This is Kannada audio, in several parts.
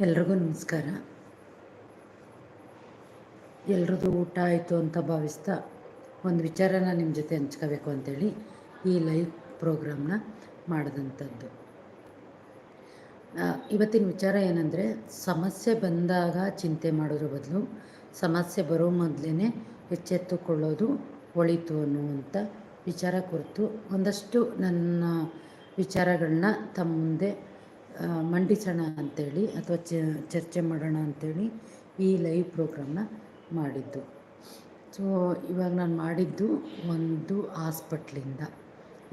ಎಲ್ರಿಗೂ ನಮಸ್ಕಾರ. ಎಲ್ರದ್ದು ಊಟ ಆಯಿತು ಅಂತ ಭಾವಿಸ್ತಾ ಒಂದು ವಿಚಾರನ ನಿಮ್ಮ ಜೊತೆ ಹಂಚ್ಕೋಬೇಕು ಅಂತೇಳಿ ಈ ಲೈವ್ ಪ್ರೋಗ್ರಾಮ್ನ ಮಾಡಿದಂಥದ್ದು. ಇವತ್ತಿನ ವಿಚಾರ ಏನಂದರೆ, ಸಮಸ್ಯೆ ಬಂದಾಗ ಚಿಂತೆ ಮಾಡೋದ್ರ ಬದಲು ಸಮಸ್ಯೆ ಬರೋ ಮೊದಲೇ ಎಚ್ಚೆತ್ತುಕೊಳ್ಳೋದು ಒಳಿತು ಅನ್ನುವಂಥ ವಿಚಾರ ಕುರಿತು ಒಂದಷ್ಟು ನನ್ನ ವಿಚಾರಗಳನ್ನ ತಮ್ಮ ಮುಂದೆ ಮಂಡಿಸೋಣ ಅಂಥೇಳಿ ಅಥವಾ ಚರ್ಚೆ ಮಾಡೋಣ ಅಂಥೇಳಿ ಈ ಲೈವ್ ಪ್ರೋಗ್ರಾಮ್ನ ಮಾಡಿದ್ದು. ಸೊ ಇವಾಗ ನಾನು ಮಾಡಿದ್ದು ಒಂದು ಹಾಸ್ಪಿಟ್ಲಿಂದ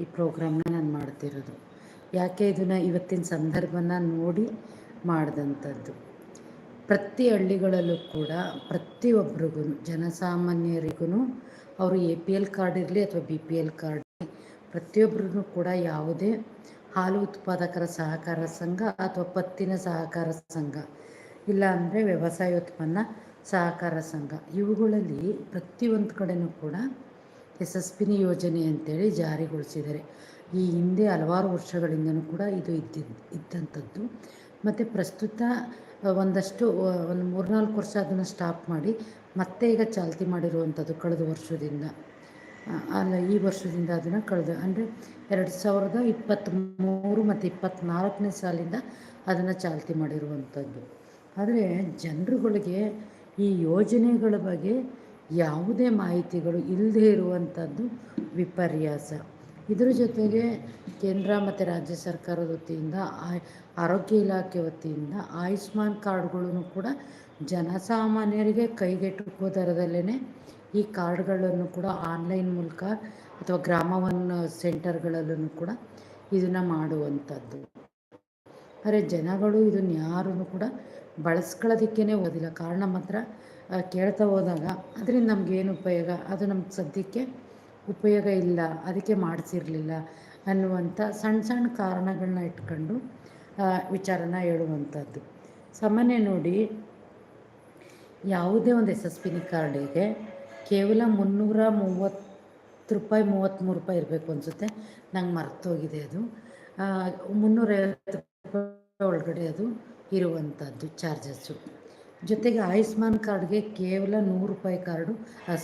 ಈ ಪ್ರೋಗ್ರಾಮ್ನ ನಾನು ಮಾಡ್ತಿರೋದು. ಯಾಕೆ ಇದನ್ನು ಇವತ್ತಿನ ಸಂದರ್ಭನ ನೋಡಿ ಮಾಡಿದಂಥದ್ದು ಪ್ರತಿ ಹಳ್ಳಿಗಳಲ್ಲೂ ಕೂಡ ಪ್ರತಿಯೊಬ್ಬರಿಗೂ ಜನಸಾಮಾನ್ಯರಿಗೂ ಅವರು ಎ ಪಿ ಎಲ್ ಕಾರ್ಡ್ ಇರಲಿ ಅಥವಾ ಬಿ ಪಿ ಎಲ್ ಕಾರ್ಡ್ ಪ್ರತಿಯೊಬ್ಬರೂ ಕೂಡ ಯಾವುದೇ ಹಾಲು ಉತ್ಪಾದಕರ ಸಹಕಾರ ಸಂಘ ಅಥವಾ ಪತ್ತಿನ ಸಹಕಾರ ಸಂಘ, ಇಲ್ಲ ಅಂದರೆ ವ್ಯವಸಾಯ ಉತ್ಪನ್ನ ಸಹಕಾರ ಸಂಘ. ಇವುಗಳಲ್ಲಿ ಪ್ರತಿಯೊಂದು ಕಡೆಯೂ ಕೂಡ ಯಶಸ್ವಿನಿ ಯೋಜನೆ ಅಂತೇಳಿ ಜಾರಿಗೊಳಿಸಿದ್ದಾರೆ. ಈ ಹಿಂದೆ ಹಲವಾರು ವರ್ಷಗಳಿಂದನೂ ಕೂಡ ಇದು ಇದ್ದಿದ್ದ ಇದ್ದಂಥದ್ದು ಮತ್ತು ಪ್ರಸ್ತುತ ಒಂದಷ್ಟು ಒಂದು ಮೂರ್ನಾಲ್ಕು ವರ್ಷ ಅದನ್ನು ಸ್ಟಾಪ್ ಮಾಡಿ ಮತ್ತೆ ಈಗ ಚಾಲ್ತಿ ಮಾಡಿರುವಂಥದ್ದು ಕಳೆದ ವರ್ಷದಿಂದ. ಅಲ್ಲ, ಈ ವರ್ಷದಿಂದ ಅದನ್ನು ಕಳೆದು, ಅಂದರೆ ಎರಡು ಸಾವಿರದ ಇಪ್ಪತ್ತ್ಮೂರು ಮತ್ತು ಇಪ್ಪತ್ತ್ನಾಲ್ಕನೇ ಸಾಲಿಂದ ಅದನ್ನು ಚಾಲ್ತಿ ಮಾಡಿರುವಂಥದ್ದು ಆದರೆ ಜನರುಗಳಿಗೆ ಈ ಯೋಜನೆಗಳ ಬಗ್ಗೆ ಯಾವುದೇ ಮಾಹಿತಿಗಳು ಇಲ್ಲದೆ ಇರುವಂಥದ್ದು ವಿಪರ್ಯಾಸ. ಇದರ ಜೊತೆಗೆ ಕೇಂದ್ರ ಮತ್ತು ರಾಜ್ಯ ಸರ್ಕಾರದ ವತಿಯಿಂದ ಆರೋಗ್ಯ ಇಲಾಖೆ ವತಿಯಿಂದ ಆಯುಷ್ಮಾನ್ ಕಾರ್ಡ್ಗಳನ್ನು ಕೂಡ ಜನಸಾಮಾನ್ಯರಿಗೆ ಕೈಗೆಟುಕುವ ದರದಲ್ಲೇ ಈ ಕಾರ್ಡ್ಗಳನ್ನು ಕೂಡ ಆನ್ಲೈನ್ ಮೂಲಕ ಅಥವಾ ಗ್ರಾಮ ಒನ್ ಸೆಂಟರ್ಗಳಲ್ಲೂ ಕೂಡ ಇದನ್ನು ಮಾಡುವಂಥದ್ದು. ಆದರೆ ಜನಗಳು ಇದನ್ನು ಯಾರೂ ಕೂಡ ಬಳಸ್ಕೊಳ್ಳೋದಕ್ಕೇ ಓದಿಲ್ಲ. ಕಾರಣ ಮಾತ್ರ ಕೇಳ್ತಾ ಹೋದಾಗ ಅದರಿಂದ ನಮಗೇನು ಉಪಯೋಗ? ಅದು ನಮ್ಗೆ ಸದ್ಯಕ್ಕೆ ಉಪಯೋಗ ಇಲ್ಲ. ಅದಕ್ಕೆ ಮಾಡಿಸಿರಲಿಲ್ಲ ಅನ್ನುವಂಥ ಸಣ್ಣ ಸಣ್ಣ ಕಾರಣಗಳನ್ನ ಇಟ್ಕೊಂಡು ವಿಚಾರನ ಹೇಳುವಂಥದ್ದು. ಸಾಮಾನ್ಯ ನೋಡಿ, ಯಾವುದೇ ಒಂದು ಪಿ ಕಾರ್ಡಿಗೆ ಕೇವಲ ಮುನ್ನೂರ ಮೂವತ್ತು ರೂಪಾಯಿ ಮೂವತ್ತ್ಮೂರು ರೂಪಾಯಿ ಇರಬೇಕು ಅನಿಸುತ್ತೆ. ನಂಗೆ ಮರ್ತೋಗಿದೆ ಅದು. ಮುನ್ನೂರೈವತ್ತು ರೂಪಾಯಿ ಒಳಗಡೆ ಅದು ಇರುವಂಥದ್ದು ಚಾರ್ಜಸ್ಸು. ಜೊತೆಗೆ ಆಯುಷ್ಮಾನ್ ಕಾರ್ಡ್ಗೆ ಕೇವಲ ನೂರು ರೂಪಾಯಿ ಕಾರ್ಡು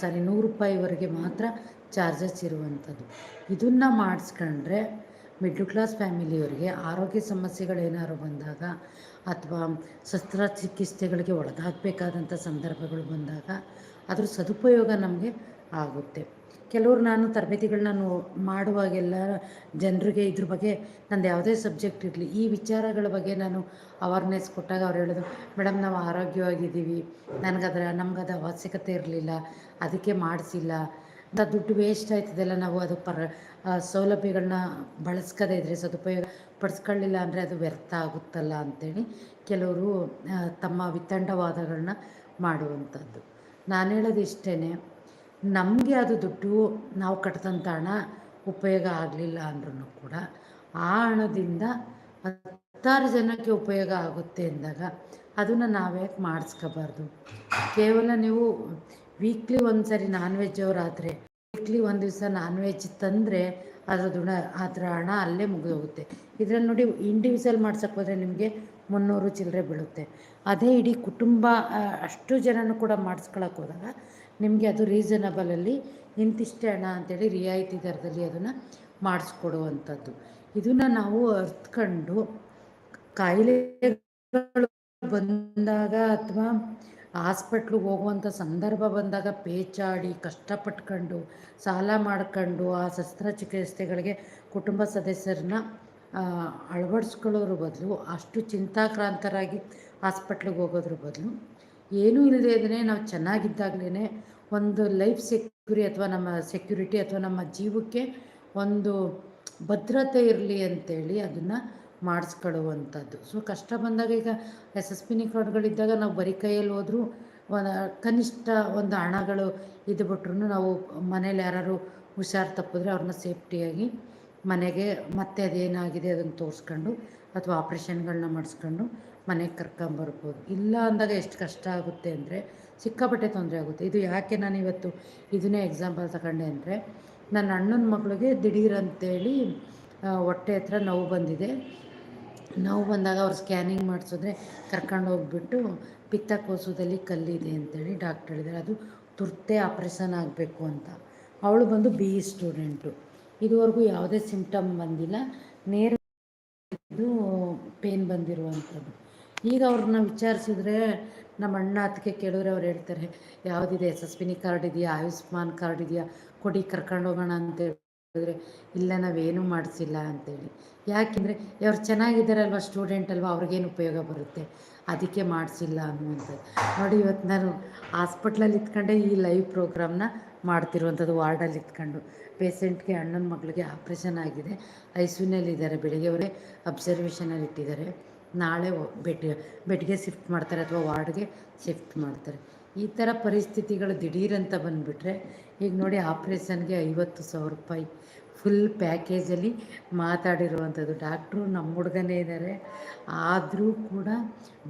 ಸಾರಿ ನೂರು ರೂಪಾಯಿವರೆಗೆ ಮಾತ್ರ ಚಾರ್ಜಸ್ ಇರುವಂಥದ್ದು ಇದನ್ನು ಮಾಡಿಸ್ಕೊಂಡ್ರೆ ಮಿಡ್ಲ್ ಕ್ಲಾಸ್ ಫ್ಯಾಮಿಲಿಯವರಿಗೆ ಆರೋಗ್ಯ ಸಮಸ್ಯೆಗಳೇನಾದ್ರು ಬಂದಾಗ ಅಥವಾ ಶಸ್ತ್ರಚಿಕಿತ್ಸೆಗಳಿಗೆ ಒಳಗಾಗಬೇಕಾದಂಥ ಸಂದರ್ಭಗಳು ಬಂದಾಗ ಅದರ ಸದುಪಯೋಗ ನಮಗೆ ಆಗುತ್ತೆ. ಕೆಲವರು ನಾನು ತರಬೇತಿಗಳನ್ನ ಮಾಡುವಾಗೆಲ್ಲ ಜನರಿಗೆ ಇದ್ರ ಬಗ್ಗೆ ನಂದು ಯಾವುದೇ ಸಬ್ಜೆಕ್ಟ್ ಇರಲಿ, ಈ ವಿಚಾರಗಳ ಬಗ್ಗೆ ನಾನು ಅವೇರ್ನೆಸ್ ಕೊಟ್ಟಾಗ ಅವ್ರು ಹೇಳೋದು, ಮೇಡಮ್ ನಾವು ಆರೋಗ್ಯವಾಗಿದ್ದೀವಿ, ನನಗದರ ನಮಗದ ಅವಶ್ಯಕತೆ ಇರಲಿಲ್ಲ, ಅದಕ್ಕೆ ಮಾಡಿಸಿಲ್ಲ ಅಂತ ದುಡ್ಡು ವೇಸ್ಟ್ ಆಯ್ತದೆಲ್ಲ ನಾವು ಅದು ಪರ ಸೌಲಭ್ಯಗಳನ್ನ ಬಳಸ್ಕದೇ ಇದ್ದರೆ ಸದುಪಯೋಗ ಪಡಿಸ್ಕೊಳ್ಳಿಲ್ಲ ಅಂದರೆ ಅದು ವ್ಯರ್ಥ ಆಗುತ್ತಲ್ಲ ಅಂಥೇಳಿ ಕೆಲವರು ತಮ್ಮ ವಿತಂಡವಾದಗಳನ್ನ ಮಾಡುವಂಥದ್ದು. ನಾನು ಹೇಳೋದು ಇಷ್ಟೇ ನಮಗೆ ಅದು ದುಡ್ಡು ನಾವು ಕಟ್ಟಿದಂಥ ಹಣ ಉಪಯೋಗ ಆಗಲಿಲ್ಲ ಅಂದ್ರೂ ಕೂಡ ಆ ಹಣದಿಂದ ಹತ್ತಾರು ಜನಕ್ಕೆ ಉಪಯೋಗ ಆಗುತ್ತೆ ಅಂದಾಗ ಅದನ್ನು ನಾವ್ಯಾಕೆ ಮಾಡಿಸ್ಕೋಬಾರ್ದು? ಕೇವಲ ನೀವು ವೀಕ್ಲಿ ಒಂದು ಸರಿ ನಾನ್ ವೆಜ್ ಅವರಾದರೆ ವೀಕ್ಲಿ ಒಂದು ದಿವಸ ನಾನ್ ವೆಜ್ ತಂದರೆ ಅದರ ದುಣ, ಅದರ ಹಣ ಅಲ್ಲೇ ಮುಗಿದೋಗುತ್ತೆ. ಇದ್ರಲ್ಲಿ ನೋಡಿ ಇಂಡಿವಿಜುವಲ್ ಮಾಡ್ಸಕ್ಕೆ ಹೋದರೆ ನಿಮಗೆ ಮುನ್ನೂರು ಚಿಲ್ಲರೆ ಬೀಳುತ್ತೆ. ಅದೇ ಇಡೀ ಕುಟುಂಬ ಅಷ್ಟು ಜನನೂ ಕೂಡ ಮಾಡಿಸ್ಕೊಳಕ್ಕೆ ಹೋದಾಗ ನಿಮಗೆ ಅದು ರೀಸನಬಲಲ್ಲಿ ಇಂತಿಷ್ಟೇ ಹಣ ಅಂತೇಳಿ ರಿಯಾಯಿತಿ ದರದಲ್ಲಿ ಅದನ್ನು ಮಾಡಿಸ್ಕೊಡುವಂಥದ್ದು. ಇದನ್ನು ನಾವು ಅರ್ತ್ಕೊಂಡು ಕಾಯಿಲೆ ಬಂದಾಗ ಅಥವಾ ಹಾಸ್ಪಿಟ್ಲಿಗೆ ಹೋಗುವಂಥ ಸಂದರ್ಭ ಬಂದಾಗ ಪೇಚಾಡಿ, ಕಷ್ಟಪಟ್ಕೊಂಡು, ಸಾಲ ಮಾಡ್ಕೊಂಡು ಆ ಶಸ್ತ್ರಚಿಕಿತ್ಸೆಗಳಿಗೆ ಕುಟುಂಬ ಸದಸ್ಯರನ್ನ ಅಳವಡಿಸ್ಕೊಳ್ಳೋದ್ರ ಬದಲು, ಅಷ್ಟು ಚಿಂತಾಕ್ರಾಂತರಾಗಿ ಹಾಸ್ಪಿಟ್ಲಿಗೆ ಹೋಗೋದ್ರ ಬದಲು, ಏನೂ ಇಲ್ಲದೇ ನಾವು ಚೆನ್ನಾಗಿದ್ದಾಗಲೇ ಒಂದು ಲೈಫ್ ಸೆಕ್ಯೂರಿ ಅಥವಾ ನಮ್ಮ ಸೆಕ್ಯೂರಿಟಿ ಅಥವಾ ನಮ್ಮ ಜೀವಕ್ಕೆ ಒಂದು ಭದ್ರತೆ ಇರಲಿ ಅಂತೇಳಿ ಅದನ್ನು ಮಾಡಿಸ್ಕೊಳ್ಳುವಂಥದ್ದು ಸೊ ಕಷ್ಟ ಬಂದಾಗ ಈಗ ಎಸ್ ಎಸ್ ಪಿನಿ ಕಾರ್ಡ್ಗಳಿದ್ದಾಗ ನಾವು ಬರೀ ಕೈಯಲ್ಲಿ ಹೋದರೂ ಒಂದು ಕನಿಷ್ಠ ಒಂದು ಹಣಗಳು ಇದ್ಬಿಟ್ರು ನಾವು ಮನೇಲಿ ಯಾರು ಹುಷಾರು ತಪ್ಪಿದ್ರೆ ಅವ್ರನ್ನ ಸೇಫ್ಟಿಯಾಗಿ ಮನೆಗೆ ಮತ್ತೆ ಅದೇನಾಗಿದೆ ಅದನ್ನು ತೋರಿಸ್ಕೊಂಡು ಅಥವಾ ಆಪ್ರೇಷನ್ಗಳನ್ನ ಮಾಡಿಸ್ಕೊಂಡು ಮನೆಗೆ ಕರ್ಕೊಂಬರ್ಬೋದು ಇಲ್ಲ ಅಂದಾಗ ಎಷ್ಟು ಕಷ್ಟ ಆಗುತ್ತೆ ಅಂದರೆ ಸಿಕ್ಕಾಪಟ್ಟೆ ತೊಂದರೆ ಆಗುತ್ತೆ. ಇದು ಯಾಕೆ ನಾನು ಇವತ್ತು ಇದನ್ನೇ ಎಕ್ಸಾಂಪಲ್ ತಗೊಂಡೆ ಅಂದರೆ ನನ್ನ ಅಣ್ಣನ ಮಗಳಿಗೆ ದಿಢೀರ್ ಅಂತೇಳಿ ಹೊಟ್ಟೆ ಹತ್ರ ನೋವು ಬಂದಿದೆ. ನೋವು ಬಂದಾಗ ಅವ್ರು ಸ್ಕ್ಯಾನಿಂಗ್ ಮಾಡಿಸಿದ್ರೆ ಕರ್ಕೊಂಡು ಹೋಗ್ಬಿಟ್ಟು ಪಿತ್ತಕೋಶದಲ್ಲಿ ಕಲ್ಲಿದೆ ಅಂತೇಳಿ ಡಾಕ್ಟರ್ ಹೇಳಿದ್ದಾರೆ. ಅದು ತುರ್ತೇ ಆಪ್ರೇಷನ್ ಆಗಬೇಕು ಅಂತ. ಅವಳು ಬಂದು ಬಿ ಇ ಸ್ಟೂಡೆಂಟು. ಇದುವರೆಗೂ ಯಾವುದೇ ಸಿಂಪ್ಟಮ್ ಬಂದಿಲ್ಲ. ನೇರ ಪೇನ್ ಬಂದಿರುವಂಥದ್ದು. ಈಗ ಅವ್ರನ್ನ ವಿಚಾರಿಸಿದ್ರೆ ನಮ್ಮ ಅಣ್ಣ ಅದಕ್ಕೆ ಕೇಳಿದ್ರೆ ಅವ್ರು ಹೇಳ್ತಾರೆ, ಯಾವುದಿದೆ ಪಿನಿ ಕಾರ್ಡ್ ಇದೆಯಾ? ಆಯುಷ್ಮಾನ್ ಕಾರ್ಡ್ ಇದೆಯಾ? ಕೊಡಿ ಕರ್ಕೊಂಡು ಹೋಗೋಣ ಅಂತ ಹೇಳಿದ್ರೆ, ಇಲ್ಲ ನಾವೇನು ಮಾಡಿಸಿಲ್ಲ ಅಂತೇಳಿ. ಯಾಕೆಂದರೆ ಅವ್ರು ಚೆನ್ನಾಗಿದ್ದಾರಲ್ವ ಸ್ಟೂಡೆಂಟ್ ಅಲ್ವಾ ಅವ್ರಿಗೇನು ಉಪಯೋಗ ಬರುತ್ತೆ? ಅದಕ್ಕೆ ಮಾಡಿಸಿಲ್ಲ ಅನ್ನುವಂಥದ್ದು. ನೋಡಿ, ಇವತ್ತು ನಾನು ಹಾಸ್ಪಿಟ್ಲಲ್ಲಿ ಇತ್ಕೊಂಡೆ, ಈ ಲೈವ್ ಪ್ರೋಗ್ರಾಮ್ನ ಮಾಡ್ತಿರುವಂಥದ್ದು ವಾರ್ಡಲ್ಲಿ ಇತ್ಕೊಂಡು. ಪೇಷೆಂಟ್ಗೆ, ಅಣ್ಣನ ಮಗಳಿಗೆ ಆಪ್ರೇಷನ್ ಆಗಿದೆ. ಐ ಸಿ ಇದ್ದಾರೆ ಬೆಳಿಗ್ಗೆವರೆ ಅಬ್ಸರ್ವೇಷನಲ್ಲಿ ಇಟ್ಟಿದ್ದಾರೆ. ನಾಳೆ ಬೆಡ್, ಬೆಡ್ಗೆ ಶಿಫ್ಟ್ ಮಾಡ್ತಾರೆ ಅಥವಾ ವಾರ್ಡ್ಗೆ ಶಿಫ್ಟ್ ಮಾಡ್ತಾರೆ. ಈ ಥರ ಪರಿಸ್ಥಿತಿಗಳು ದಿಢೀರಂತ ಬಂದುಬಿಟ್ರೆ, ಈಗ ನೋಡಿ ಆಪ್ರೇಷನ್ಗೆ ಐವತ್ತು ಸಾವಿರ ರೂಪಾಯಿ ಫುಲ್ ಪ್ಯಾಕೇಜಲ್ಲಿ ಮಾತಾಡಿರುವಂಥದ್ದು. ಡಾಕ್ಟ್ರು ನಮ್ಮ ಹುಡುಗನೇ ಇದ್ದಾರೆ ಆದರೂ ಕೂಡ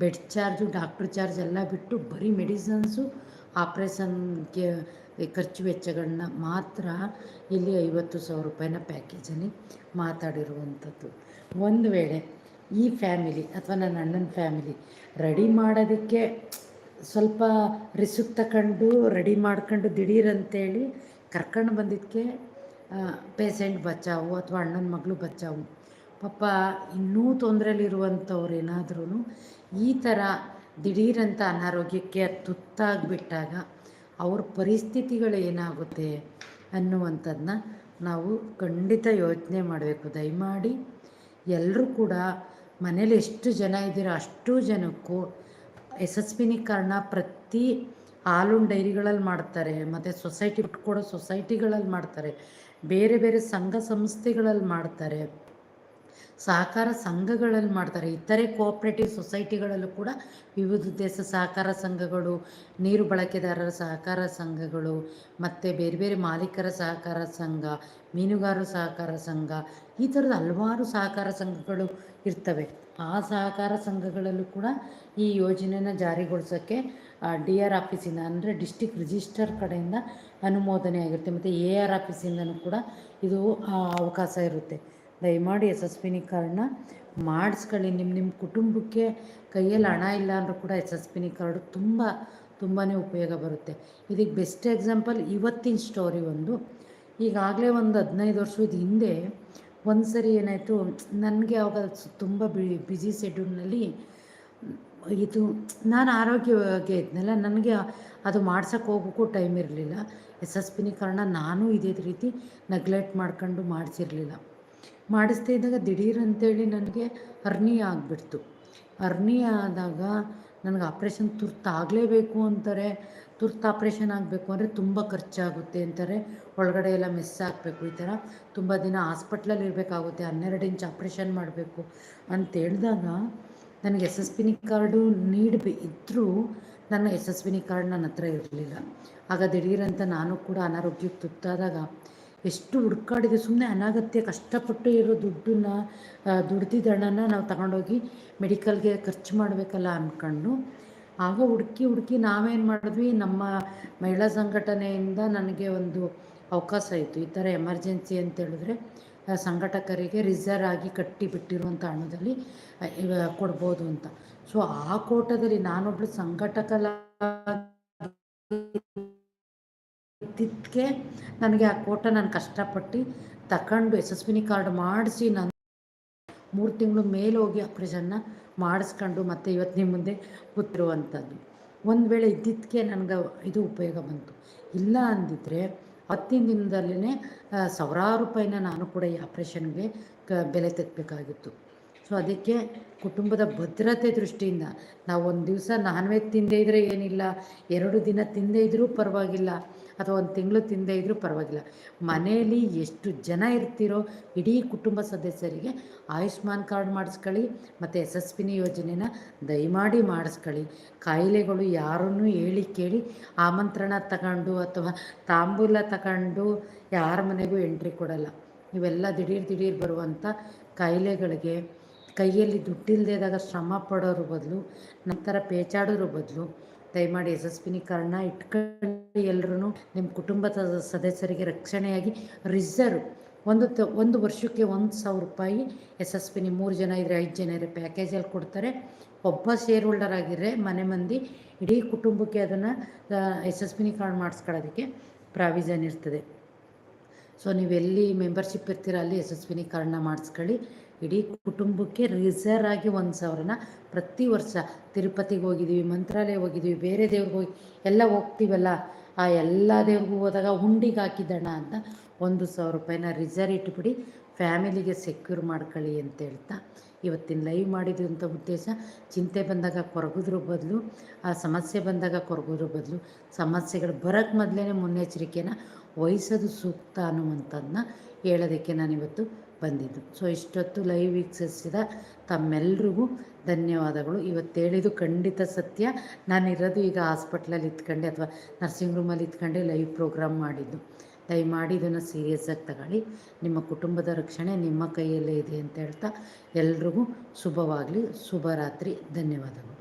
ಬೆಡ್ ಚಾರ್ಜು ಡಾಕ್ಟ್ರ್ ಚಾರ್ಜ್ ಎಲ್ಲ ಬಿಟ್ಟು ಬರೀ ಮೆಡಿಸನ್ಸು ಆಪ್ರೇಷನ್ಗೆ ಖರ್ಚು ವೆಚ್ಚಗಳನ್ನ ಮಾತ್ರ ಇಲ್ಲಿ ಐವತ್ತು ಸಾವಿರ ರೂಪಾಯಿನ ಪ್ಯಾಕೇಜಲ್ಲಿ ಮಾತಾಡಿರುವಂಥದ್ದು. ಒಂದು ವೇಳೆ ಈ ಫ್ಯಾಮಿಲಿ ಅಥವಾ ನನ್ನ ಅಣ್ಣನ ಫ್ಯಾಮಿಲಿ ರೆಡಿ ಮಾಡೋದಕ್ಕೆ ಸ್ವಲ್ಪ ರಿಸುಕ್ ತಗೊಂಡು ರೆಡಿ ಮಾಡ್ಕೊಂಡು ದಿಢೀರ್ ಅಂತೇಳಿ ಕರ್ಕೊಂಡು ಬಂದಿದ್ದಕ್ಕೆ ಪೇಸೆಂಟ್ ಬಚ್ಚಾವು ಅಥವಾ ಅಣ್ಣನ ಮಗಳು ಬಚ್ಚಾವು ಪಾಪ ಇನ್ನೂ ತೊಂದರೆಲಿರುವಂಥವ್ರು ಏನಾದ್ರೂ ಈ ಥರ ದಿಢೀರಂತ ಅನಾರೋಗ್ಯಕ್ಕೆ ತುತ್ತಾಗಿಬಿಟ್ಟಾಗ ಅವ್ರ ಪರಿಸ್ಥಿತಿಗಳು ಏನಾಗುತ್ತೆ ಅನ್ನುವಂಥದ್ದನ್ನ ನಾವು ಖಂಡಿತ ಯೋಚನೆ ಮಾಡಬೇಕು. ದಯಮಾಡಿ ಎಲ್ಲರೂ ಕೂಡ ಮನೇಲಿ ಎಷ್ಟು ಜನ ಇದ್ದೀರೋ ಅಷ್ಟು ಜನಕ್ಕೂ ಎಸ್ ಪ್ರತಿ ಹಾಲುನ್ ಡೈರಿಗಳಲ್ಲಿ ಮಾಡ್ತಾರೆ, ಮತ್ತು ಸೊಸೈಟಿ ಬಿಟ್ಕೊಡೋ ಸೊಸೈಟಿಗಳಲ್ಲಿ ಮಾಡ್ತಾರೆ, ಬೇರೆ ಬೇರೆ ಸಂಘ ಸಂಸ್ಥೆಗಳಲ್ಲಿ ಮಾಡ್ತಾರೆ, ಸಹಕಾರ ಸಂಘಗಳಲ್ಲಿ ಮಾಡ್ತಾರೆ. ಇತರೆ ಕೋಆಪ್ರೇಟಿವ್ ಸೊಸೈಟಿಗಳಲ್ಲೂ ಕೂಡ ವಿವಿಧ ದೇಶ ಸಹಕಾರ ಸಂಘಗಳು, ನೀರು ಬಳಕೆದಾರರ ಸಹಕಾರ ಸಂಘಗಳು, ಮತ್ತು ಬೇರೆ ಬೇರೆ ಮಾಲೀಕರ ಸಹಕಾರ ಸಂಘ, ಮೀನುಗಾರರ ಸಹಕಾರ ಸಂಘ, ಈ ಥರದ ಹಲವಾರು ಸಹಕಾರ ಸಂಘಗಳು ಇರ್ತವೆ. ಆ ಸಹಕಾರ ಸಂಘಗಳಲ್ಲೂ ಕೂಡ ಈ ಯೋಜನೆನ ಜಾರಿಗೊಳಿಸೋಕ್ಕೆ ಡಿ ಆರ್ ಆಫೀಸಿಂದ ಅಂದರೆ ಡಿಸ್ಟಿಕ್ ರಿಜಿಸ್ಟರ್ ಕಡೆಯಿಂದ ಅನುಮೋದನೆ ಆಗಿರುತ್ತೆ. ಮತ್ತು ಎ ಆರ್ ಆಫೀಸಿಂದನೂ ಕೂಡ ಇದು ಅವಕಾಶ ಇರುತ್ತೆ. ದಯಮಾಡಿ ಪಿನಿ ಕಾರ್ಡ್ನ ಮಾಡಿಸ್ಕೊಳ್ಳಿ. ನಿಮ್ಮ ನಿಮ್ಮ ಕುಟುಂಬಕ್ಕೆ ಕೈಯಲ್ಲಿ ಹಣ ಇಲ್ಲ ಅಂದರೂ ಕೂಡ ಪಿನಿ ಕಾರ್ಡು ತುಂಬ ತುಂಬಾ ಉಪಯೋಗ ಬರುತ್ತೆ. ಇದಕ್ಕೆ ಬೆಸ್ಟ್ ಎಕ್ಸಾಂಪಲ್ ಇವತ್ತಿನ ಸ್ಟೋರಿ ಒಂದು. ಈಗಾಗಲೇ ಒಂದು ಹದಿನೈದು ವರ್ಷದ ಹಿಂದೆ ಒಂದು ಸರಿ ಏನಾಯಿತು, ನನಗೆ ಅವಾಗ ತುಂಬ ಬಿ ಬ್ಯುಸಿ ಶೆಡ್ಯೂಲ್ನಲ್ಲಿ ಇದು, ನಾನು ಆರೋಗ್ಯವಾಗಿ ಇದ್ನಲ್ಲ, ನನಗೆ ಅದು ಮಾಡ್ಸೋಕ್ಕೆ ಹೋಗೋಕ್ಕೂ ಟೈಮ್ ಇರಲಿಲ್ಲ. ಎಸ್ ಎಸ್ ಪಿನಿ ಕಾರಣ ನಾನು ಇದೇ ರೀತಿ ನೆಗ್ಲೆಕ್ಟ್ ಮಾಡ್ಕೊಂಡು ಮಾಡಿಸಿರಲಿಲ್ಲ. ಮಾಡಿಸ್ತಾ ಇದ್ದಾಗ ದಿಢೀರ್ ಅಂತೇಳಿ ನನಗೆ ಹರ್ನಿ ಆಗಿಬಿಡ್ತು. ಹರ್ನಿ ಆದಾಗ ನನಗೆ ಆಪ್ರೇಷನ್ ತುರ್ತು ಆಗಲೇಬೇಕು ಅಂತಾರೆ. ತುರ್ತು ಆಪ್ರೇಷನ್ ಆಗಬೇಕು ಅಂದರೆ ತುಂಬ ಖರ್ಚಾಗುತ್ತೆ ಅಂತಾರೆ. ಒಳಗಡೆ ಎಲ್ಲ ಮಿಸ್ ಆಗಬೇಕು ಈ ಥರ. ತುಂಬ ದಿನ ಹಾಸ್ಪಿಟ್ಲಲ್ಲಿ ಇರಬೇಕಾಗುತ್ತೆ. ಹನ್ನೆರಡು ಇಂಚ್ ಆಪ್ರೇಷನ್ ಮಾಡಬೇಕು ಅಂತ ಹೇಳಿದಾಗ ನನಗೆ ಎಸ್ ಎಸ್ ಪಿನಿ ಕಾರ್ಡು ನೀಡಬೇ ಇದ್ದರೂ ನನ್ನ ಎಸ್ ಎಸ್ ಪಿನಿ ಕಾರ್ಡ್ ನನ್ನ ಹತ್ರ ಇರಲಿಲ್ಲ. ಆಗ ದಿಢೀರಂತ ನಾನು ಕೂಡ ಅನಾರೋಗ್ಯಕ್ಕೆ ತುತ್ತಾದಾಗ ಎಷ್ಟು ಹುಡ್ಕಾಡಿದೆ ಸುಮ್ಮನೆ ಅನಾಗತ್ಯ ಕಷ್ಟಪಟ್ಟು ಇರೋ ದುಡ್ಡನ್ನ ದುಡ್ದಿದ್ದ ಹಣನ ನಾವು ತಗೊಂಡೋಗಿ ಮೆಡಿಕಲ್ಗೆ ಖರ್ಚು ಮಾಡಬೇಕಲ್ಲ ಅಂದ್ಕೊಂಡು ಆಗ ಹುಡುಕಿ ಹುಡುಕಿ ನಾವೇನು ಮಾಡಿದ್ವಿ, ನಮ್ಮ ಮಹಿಳಾ ಸಂಘಟನೆಯಿಂದ ನನಗೆ ಒಂದು ಅವಕಾಶ ಇತ್ತು. ಈ ಥರ ಎಮರ್ಜೆನ್ಸಿ ಅಂತ ಹೇಳಿದ್ರೆ ಸಂಘಟಕರಿಗೆ ರಿಸರ್ವ್ ಆಗಿ ಕಟ್ಟಿಬಿಟ್ಟಿರುವಂಥ ಹಣದಲ್ಲಿ ಕೊಡ್ಬೋದು ಅಂತ. ಸೊ, ಆ ಕೋಟದಲ್ಲಿ ನಾನೊಬ್ಳು ಸಂಘಟಕಲ ಇದ್ದಿದ್ದಕ್ಕೆ ನನಗೆ ಆ ಕೋಟ ನಾನು ಕಷ್ಟಪಟ್ಟು ತಗೊಂಡು ಯಶಸ್ವಿನಿ ಕಾರ್ಡ್ ಮಾಡಿಸಿ ನಾನು ಮೂರು ತಿಂಗಳು ಮೇಲೆ ಹೋಗಿ ಆಪ್ರೇಷನ್ನ ಮಾಡಿಸ್ಕೊಂಡು ಮತ್ತೆ ಇವತ್ತು ನಿಮ್ಮ ಮುಂದೆ ಕೂತಿರುವಂಥದ್ದು. ಒಂದು ವೇಳೆ ಇದ್ದಿದ್ದಕ್ಕೆ ನನಗೆ ಇದು ಉಪಯೋಗ ಬಂತು. ಇಲ್ಲ ಅಂದಿದ್ರೆ ಹತ್ತಿನ ದಿನದಲ್ಲೇ ಸಾವಿರಾರು ರೂಪಾಯಿನ ನಾನು ಕೂಡ ಈ ಆಪ್ರೇಷನ್ಗೆ ಕ, ಬೆಲೆ ತೆಗಬೇಕಾಗಿತ್ತು. ಸೊ ಅದಕ್ಕೆ ಕುಟುಂಬದ ಭದ್ರತೆ ದೃಷ್ಟಿಯಿಂದ ನಾವು ಒಂದು ದಿವಸ ನಾನ್ ವೆಜ್ ತಿಂದೇ ಇದ್ದರೆ ಏನಿಲ್ಲ, ಎರಡು ದಿನ ತಿಂದೇ ಇದ್ದರೂ ಪರವಾಗಿಲ್ಲ ಅಥವಾ ಒಂದು ತಿಂಗಳು ತಿಂದೇ ಇದ್ದರೂ ಪರವಾಗಿಲ್ಲ. ಮನೆಯಲ್ಲಿ ಎಷ್ಟು ಜನ ಇರ್ತಿರೋ ಇಡೀ ಕುಟುಂಬ ಸದಸ್ಯರಿಗೆ ಆಯುಷ್ಮಾನ್ ಕಾರ್ಡ್ ಮಾಡಿಸ್ಕೊಳ್ಳಿ, ಮತ್ತು ಯಶಸ್ವಿನಿ ಯೋಜನೆನ ದಯಮಾಡಿ ಮಾಡಿಸ್ಕೊಳ್ಳಿ. ಕಾಯಿಲೆಗಳು ಯಾರನ್ನೂ ಹೇಳಿ ಕೇಳಿ ಆಮಂತ್ರಣ ತಗೊಂಡು ಅಥವಾ ತಾಂಬೂಲ ತಗೊಂಡು ಯಾರ ಮನೆಗೂ ಎಂಟ್ರಿ ಕೊಡಲ್ಲ. ಇವೆಲ್ಲ ದಿಢೀರ್ ದಿಢೀರ್ ಬರುವಂಥ ಕಾಯಿಲೆಗಳಿಗೆ ಕೈಯಲ್ಲಿ ದುಡ್ಡಿಲ್ಲದೆ ಶ್ರಮ ಪಡೋರು ಬದಲು, ನಂತರ ಪೇಚಾಡೋರು ಬದಲು ದಯಮಾಡಿ ಯಶಸ್ವಿನಿ ಕಾರಣ ಇಟ್ಕೊಂಡು ಎಲ್ಲರೂ ನಿಮ್ಮ ಕುಟುಂಬದ ಸದಸ್ಯರಿಗೆ ರಕ್ಷಣೆಯಾಗಿ ರಿಸರ್ವ್. ಒಂದು ತ, ಒಂದು ವರ್ಷಕ್ಕೆ ಒಂದು ಸಾವಿರ ರೂಪಾಯಿ ಯಶಸ್ವಿನಿ ಮೂರು ಜನ ಇದ್ದರೆ ಐದು ಜನ ಇದ್ದರೆ ಪ್ಯಾಕೇಜಲ್ಲಿ ಕೊಡ್ತಾರೆ. ಒಬ್ಬ ಶೇರ್ ಹೋಲ್ಡರ್ ಆಗಿದ್ರೆ ಮನೆ ಮಂದಿ, ಇಡೀ ಕುಟುಂಬಕ್ಕೆ ಅದನ್ನು ಯಶಸ್ವಿನಿ ಕಾರ್ಡ್ ಮಾಡಿಸ್ಕೊಳ್ಳೋದಕ್ಕೆ ಪ್ರಾವಿಷನ್ ಇರ್ತದೆ. ಸೊ ನೀವೆಲ್ಲಿ ಮೆಂಬರ್ಶಿಪ್ ಇರ್ತೀರ ಅಲ್ಲಿ ಯಶಸ್ವಿನಿ ಕಾರ್ಡ್ನ ಮಾಡಿಸ್ಕೊಳ್ಳಿ. ಇಡೀ ಕುಟುಂಬಕ್ಕೆ ರಿಸರ್ವ್ ಆಗಿ ಒಂದು ಸಾವಿರನ ಪ್ರತಿ ವರ್ಷ ತಿರುಪತಿಗೆ ಹೋಗಿದ್ದೀವಿ ಮಂತ್ರಾಲಯ ಹೋಗಿದ್ದೀವಿ, ಬೇರೆ ದೇವ್ರಿಗೆ ಹೋಗಿ ಎಲ್ಲ ಹೋಗ್ತೀವಲ್ಲ? ಆ ಎಲ್ಲ ದೇವ್ರಿಗೂ ಹೋದಾಗ ಹುಂಡಿಗೆ ಹಾಕಿದ್ದಣ ಅಂತ ಒಂದು ಸಾವಿರ ರೂಪಾಯಿನ ರಿಸರ್ವ್ ಇಟ್ಬಿಡಿ, ಫ್ಯಾಮಿಲಿಗೆ ಸೆಕ್ಯೂರ್ ಮಾಡ್ಕೊಳ್ಳಿ ಅಂತ ಹೇಳ್ತಾ ಇವತ್ತಿನ ಲೈವ್ ಮಾಡಿದಂಥ ಉದ್ದೇಶ. ಚಿಂತೆ ಬಂದಾಗ ಕೊರಗಿದ್ರ ಬದಲು, ಆ ಸಮಸ್ಯೆ ಬಂದಾಗ ಕೊರಗೋದ್ರ ಬದಲು, ಸಮಸ್ಯೆಗಳು ಬರೋಕ್ಕೆ ಮೊದಲೇ ಮುನ್ನೆಚ್ಚರಿಕೆನ ವಹಿಸೋದು ಸೂಕ್ತ ಅನ್ನುವಂಥದ್ದನ್ನ ಹೇಳೋದಕ್ಕೆ ನಾನಿವತ್ತು ಬಂದಿದ್ದು. ಸೊ ಇಷ್ಟೊತ್ತು ಲೈವ್ ವೀಕ್ಷಿಸಿದ ತಮ್ಮೆಲ್ರಿಗೂ ಧನ್ಯವಾದಗಳು. ಇವತ್ತು ಹೇಳಿದ್ದು ಖಂಡಿತ ಸತ್ಯ. ನಾನಿರೋದು ಈಗ ಹಾಸ್ಪಿಟ್ಲಲ್ಲಿ ಇತ್ಕೊಂಡೆ ಅಥವಾ ನರ್ಸಿಂಗ್ ರೂಮಲ್ಲಿ ಇತ್ಕೊಂಡೆ ಲೈವ್ ಪ್ರೋಗ್ರಾಮ್ ಮಾಡಿದ್ದು. ದಯಮಾಡಿ ಇದನ್ನು ಸೀರಿಯಸ್ಸಾಗಿ ತಗೊಳ್ಳಿ. ನಿಮ್ಮ ಕುಟುಂಬದ ರಕ್ಷಣೆ ನಿಮ್ಮ ಕೈಯಲ್ಲೇ ಇದೆ ಅಂತ ಹೇಳ್ತಾ ಎಲ್ರಿಗೂ ಶುಭವಾಗಲಿ. ಶುಭರಾತ್ರಿ. ಧನ್ಯವಾದಗಳು.